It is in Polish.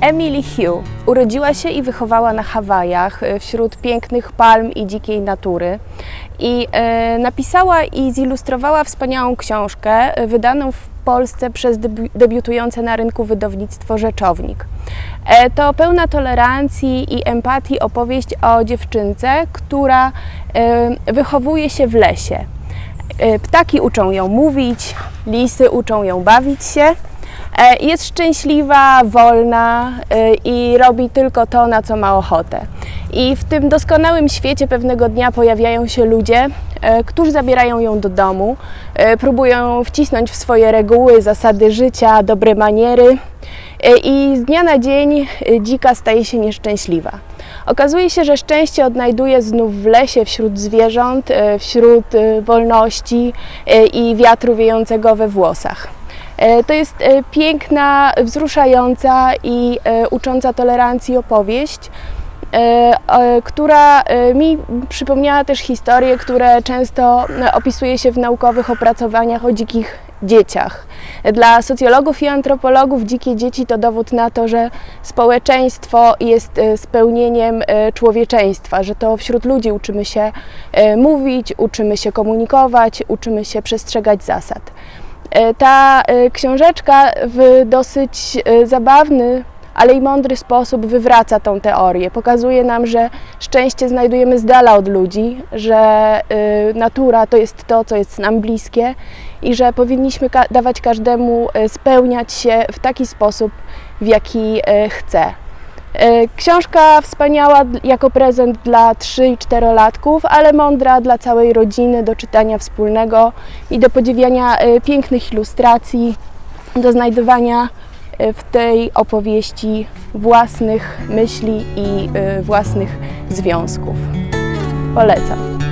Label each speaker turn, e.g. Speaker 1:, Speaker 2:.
Speaker 1: Emily Hugh urodziła się i wychowała na Hawajach e, wśród pięknych palm i dzikiej natury. I e, napisała i zilustrowała wspaniałą książkę e, wydaną w Polsce przez debi- debiutujące na rynku wydawnictwo Rzeczownik. E, to pełna tolerancji i empatii opowieść o dziewczynce, która e, wychowuje się w lesie. E, Ptaki uczą ją mówić, lisy uczą ją bawić się. E, Jest szczęśliwa, wolna e, i robi tylko to, na co ma ochotę. I w tym doskonałym świecie pewnego dnia pojawiają się ludzie, e, którzy zabierają ją do domu, próbują ją wcisnąć w swoje reguły, zasady życia, dobre maniery. I z dnia na dzień dzika staje się nieszczęśliwa. Okazuje się, że szczęście odnajduje znów w lesie, wśród zwierząt, wśród wolności i wiatru wiejącego we włosach. E, To jest e, piękna, wzruszająca i e, ucząca tolerancji opowieść, która mi przypomniała też historie, które często opisuje się w naukowych opracowaniach o dzikich dzieciach. Dla socjologów i antropologów dzikie dzieci to dowód na to, że społeczeństwo jest spełnieniem człowieczeństwa, że to wśród ludzi uczymy się mówić, uczymy się komunikować, uczymy się przestrzegać zasad. E, Ta e, książeczka w dosyć e, zabawny, ale i mądry sposób wywraca tą teorię. Pokazuje nam, że szczęście znajdujemy z dala od ludzi, że natura to jest to, co jest nam bliskie i że powinniśmy dawać każdemu spełniać się w taki sposób, w jaki chce. E, Książka wspaniała jako prezent dla 3 i 4-latków, ale mądra dla całej rodziny do czytania wspólnego i do podziwiania e, pięknych ilustracji, do znajdywania e, w tej opowieści własnych myśli i własnych związków. Polecam.